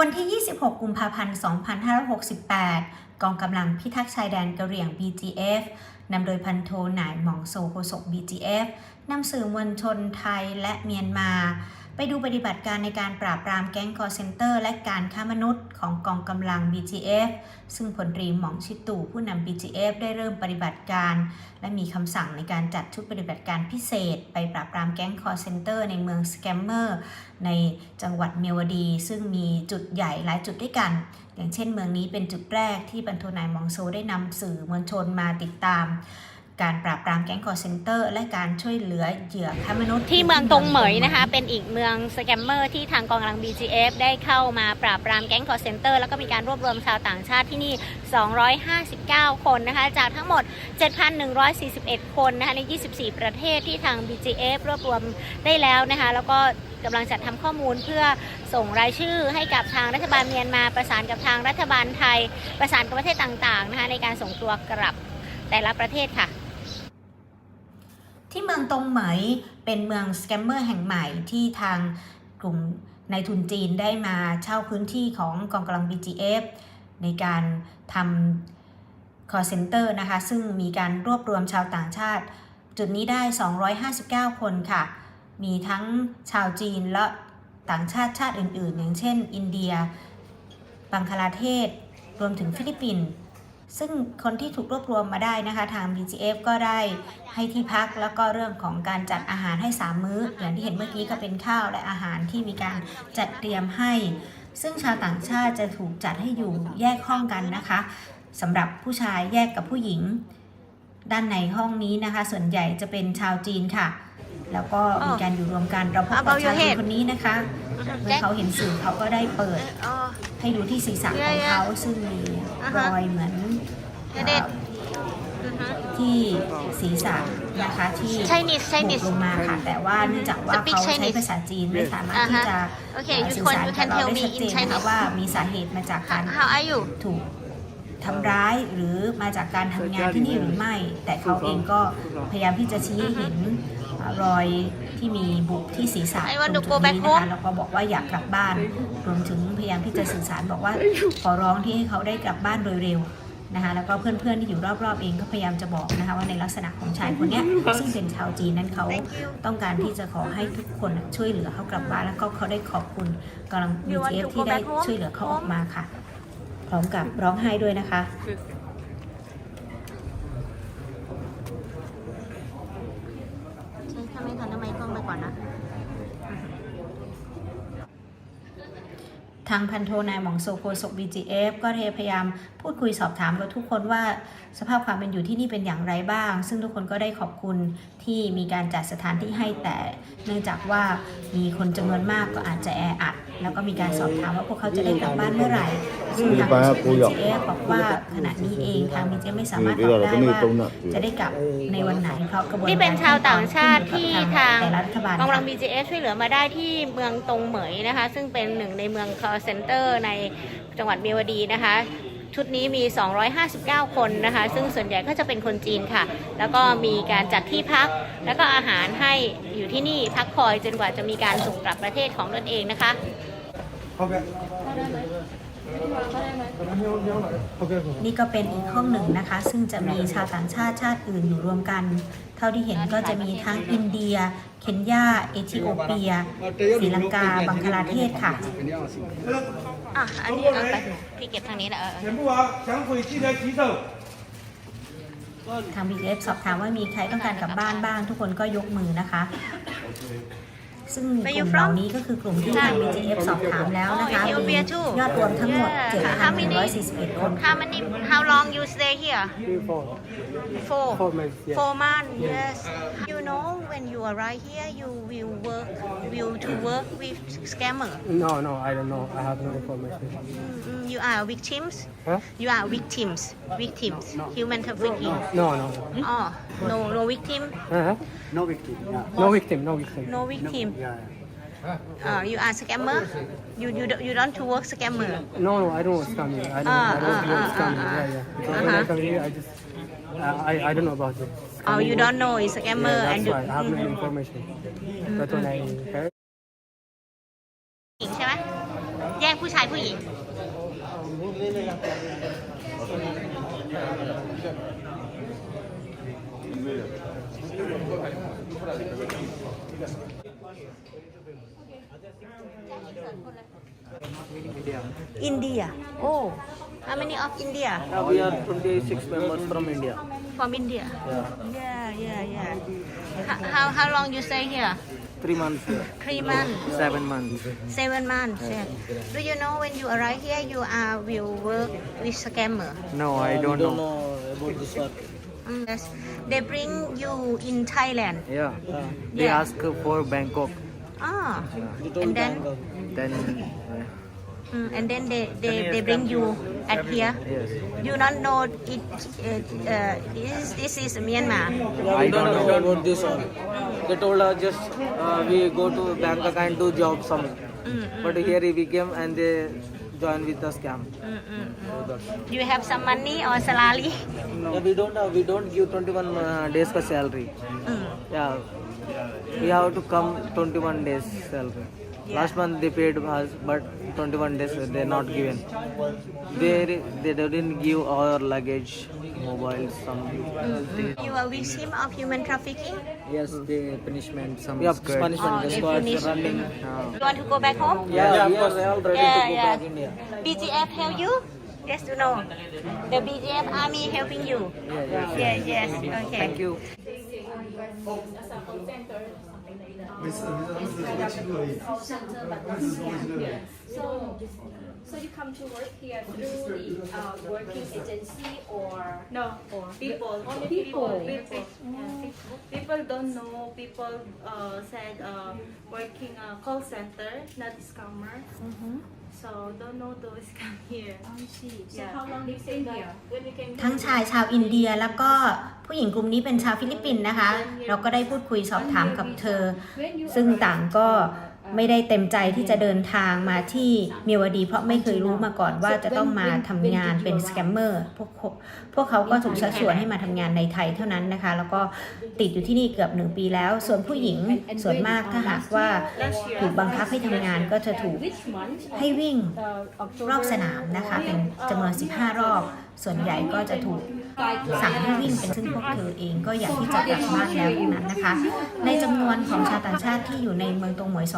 วันที่ 26 กุมภาพันธ์ 2568 กองกำลังพิทักษ์ชายแดนกะเหรี่ยง BGF นำโดยพันโทหนายหม่องโซโคศก BGF นำสื่อมวลชนไทยและเมียนมา ไปดูปฏิบัติการในการปราบปรามแก๊งคอร์เซนเตอร์ และการค้ามนุษย์ของกองกำลัง BGF ซึ่งพลตรีหม่องชิตู่ผู้นำ BGF ได้เริ่มปฏิบัติการ และมีคำสั่งในการจัดชุดปฏิบัติการพิเศษ ไปปราบปรามแก๊งคอร์เซนเตอร์ในเมืองสแกมเมอร์ในจังหวัดเมียวดี ซึ่งมีจุดใหญ่หลายจุดด้วยกัน อย่างเช่นเมืองนี้เป็นจุดแรกที่บรรโทนายมองโซได้นำสื่อมวลชนมาติดตาม การปราบปรามแก๊งคอร์เซนเตอร์ และการช่วยเหลือเหยื่อค้ามนุษย์ ที่เมืองตรงเหมยนะคะ เป็นอีกเมืองสแกมเมอร์ที่ทางกองกำลัง BGF ได้เข้ามาปราบปรามแก๊งคอร์เซนเตอร์แล้วก็มีการรวบรวมชาวต่างชาติที่นี่ 259 คนนะคะ จากทั้งหมด 7,141 คนนะคะใน 24 ประเทศที่ทาง BGF รวบรวมได้แล้วนะคะ แล้วก็กำลังจัดทำข้อมูลเพื่อส่งรายชื่อให้กับทางรัฐบาลเมียนมาประสานกับทางรัฐบาลไทย ประสานกับประเทศต่างๆนะคะในการส่งตัวกลับแต่ละประเทศค่ะ ที่เมืองตงเหมยเป็นเมืองสแกมเมอร์แห่งใหม่ที่ทางกลุ่มนายทุนจีนได้มาเช่าพื้นที่ของกองกำลัง BGF ในการทำ call center นะคะ ซึ่งมีการรวบรวมชาวต่างชาติ จุดนี้ได้ 259 คนค่ะ มีทั้งชาวจีนและต่างชาติชาติอื่น ๆ อย่างเช่น อินเดีย บังคลาเทศ รวมถึงฟิลิปปินส์ ซึ่งคนที่ถูกรวบรวมมาได้นะคะ ทาง BGF ก็ได้ให้ที่พักแล้วก็เรื่องของการจัดอาหารให้ 3 มื้อ อย่างที่เห็นเมื่อกี้ก็เป็นข้าวและอาหารที่มีการจัดเตรียมให้ ซึ่งชาวต่างชาติจะถูกจัดให้อยู่แยกห้องกันนะคะสำหรับผู้ชายแยกกับผู้หญิง ด้านในห้องนี้นะคะ ส่วนใหญ่จะเป็นชาวจีนค่ะ แล้วก็มีการอยู่รวมกันเราพบกับ About your ชายจีน head คนนี้นะคะเมื่อเขาเห็นสื่อเขาก็ได้เปิด ให้ดูที่ศีรษะของเขาซึ่งมีรอยเหมือนเด็ดเอ่อที่ศีรษะนะคะที่ Chinese บุ Chinese กลงมาค่ะแต่ว่าเนื่องจากว่า Speak เขาใช้ Chinese ภาษาจีนไม่สามารถที่จะโอเคเอ่อ you สื่อ can สาร you กับ can เรา tell ได้ me ชัด in เจนนะคะ Chinese ว่ามีสาเหตุมาจากการ how are you ถูกทำร้ายหรือมาจากการทำงานที่นี่หรือไม่ แต่เขาเองก็พยายามที่จะชี้ให้เห็นอ่ารอย ที่มีบุกที่ศีรษะ I ต want ร to ง go จุด back นี้นะคะ home แล้วก็บอกว่าอยากกลับบ้าน รวมถึงพยายามที่จะสื่อสารบอกว่าขอร้องที่ให้เขาได้กลับบ้านโดยเร็วนะคะแล้วก็เพื่อนๆที่อยู่รอบๆเองก็พยายามจะบอกนะคะว่าในลักษณะของชายคนเนี้ยซึ่งเป็นชาวจีนนั้นเขา Thank you ต้องการที่จะขอให้ทุกคนช่วยเหลือเขากลับบ้านแล้วก็เขาได้ขอบคุณกำลัง You want BTF to go ที่ได้ back home? ช่วยเหลือเขาออกมาค่ะ พร้อมกับร้องไห้ด้วยนะคะ ใช้ถ้าไม่ทันทำไมกล้ อนนะ ทางพันโทนายหมองโซโคศก BGF ก็พยายาม พูดคุยสอบถามกับทุกคนว่าสภาพความเป็นอยู่ที่นี่เป็นอย่างไรบ้าง ซึ่งทุกคนก็ได้ขอบคุณที่มีการจัดสถานที่ให้แต่ เนื่องจากว่ามีคนจำนวนมากก็อาจจะแออัด แล้วก็มีการสอบถามว่าพวกเขาจะได้กลับบ้านเมื่อไหร่ซึ่งทาง BGF บอกว่าขณะนี้เองทาง BGF ไม่สามารถบอกได้ว่าจะได้กลับในวันไหนเพราะกระบวนการนี่เป็นชาวต่างชาติที่ทางรัฐบาลกองกำลังค่ะ BGS ช่วยเหลือมาได้ที่เมืองตรงเหมยนะคะ ซึ่งเป็นหนึ่งในเมือง call center ในจังหวัดเมียวดีนะคะ ชุดนี้มี 259 คนนะคะ ซึ่งส่วนใหญ่ก็จะเป็นคนจีนค่ะ แล้วก็มีการจัดที่พัก แล้วก็อาหารให้อยู่ที่นี่พักคอยจนกว่าจะมีการส่งกลับประเทศของตนเองนะคะนี่ก็เป็นอีกห้องหนึ่งนะคะ ซึ่งจะมีชาวต่างชาติชาติอื่นอยู่รวมกัน เท่าที่เห็นก็จะมีทั้งอินเดีย เคนยา เอธิโอเปียศรีลังกา บังคลาเทศค่ะ อ่ะ อันนี้เอาไปพี่เก็บทางนี้แหละเออ 全部啊，抢匪记得举手。 ทาง BGF สอบถามว่ามีใครต้องการกลับบ้านบ้าง ทุกคนก็ยกมือนะคะ ซึ่งกลุ่มเหล่านี้ก็คือกลุ่มที่ทาง BGF สอบถามแล้วนะคะ Oh, Ethiopia มี too. ยอดรวมทั้งหมด Yeah. How many? 7,141คนค่ะ How many how long you stay here Four. four Four months, yes. four months yes you know when you arrive here you will work will to work with scammer No, no, I don't know. I have no information. Mm, you are victims Huh? you are victims victims human trafficking No, no. oh no no victim Uh-huh. No victim. Yeah. No victim, no victim. no victim Yeah. uh, you are scammer you you don't, you don't to work scammer No, no, I don't want scamming. I don't, Ah, I don't ah, want ah, scamming. ah, yeah, yeah. Because when Uh-huh. I come here, I just, uh, I, I don't know about it. oh you don't know it's scammer Yeah, and that's you why I have no Mm. information. But when I heard, หญิงใช่ไหม แยกผู้ชายผู้หญิง India. Oh, how many of India? We are 26 members from India. From India. Yeah. Yeah, yeah, yeah. How, how, how long you stay here? Three months. Three months, Seven months. seven months. Yeah. Do you know when you arrive here, you are will work with scammer? No, I don't, know. about this work. Mm, yes. They bring you in Thailand. Yeah. they Yeah. ask for Bangkok. Ah, and then Then, mm, and then they, they, they bring you at here. yes. You don't know it. Uh, uh, this, this is Myanmar. I don't know about this one. They told us just uh, we go to Bangkok and do job some. Mm, But here we came and they join with the scam. mm, mm, mm. You have some money or salary? Yeah, we don't have, we don't give 21 uh, days ka salary. Mm. Yeah, we have to come 21 days salary. Last month they paid us, but 21 days they're not given. They they didn't give our luggage, mobile, some. You are victim of human trafficking? Yes, the punishment, some. Yeah, punishment. Oh, the they squad punish. running. You want to go back home? Yeah, we are all ready Yeah, to go yeah. back India. BGF help you? Yes to know. The BGF army helping you. Yeah, yeah. Yes, yes. Okay. Thank you. So, so you come to work here through the uh, working agency or No, or people. Only people. people. People, yeah. people don't know. People uh, said uh, working uh, call center, not scammer. So don't know to scam here. I see. So Yeah. how long do you stay here? When we came ทั้งชายชาวอินเดียแล้วก็ผู้หญิงกลุ่มนี้เป็นชาวฟิลิปปินส์นะคะ เราก็ได้พูดคุยสอบถามกับเธอ When you ซึ่งต่างก็ ไม่ได้เต็มใจที่จะเดินทางมาที่เมียวดี เพราะไม่เคยรู้มาก่อนว่าจะต้องมาทำงานเป็นสแกมเมอร์พวกเขาพวกเขาก็ถูกชักชวนให้มาทำงานในไทยเท่านั้นนะคะ แล้วก็ติดอยู่ที่นี่เกือบหนึ่งปีแล้ว ส่วนผู้หญิงส่วนมากถ้าหากว่าถูกบังคับให้ทำงานก็จะถูก which month? ให้วิ่ง Uh, October. รอบสนามนะคะ เป็นจำนวน 15 รอบ ส่วนใหญ่ก็จะถูกสั่งให้วิ่งเป็นซึ่งพวกเธอเองก็อยากที่จะกลับบ้านแล้วทั้งนั้นนะคะ ในจำนวนของชาวต่างชาติที่อยู่ในเมืองตงหมวยสอง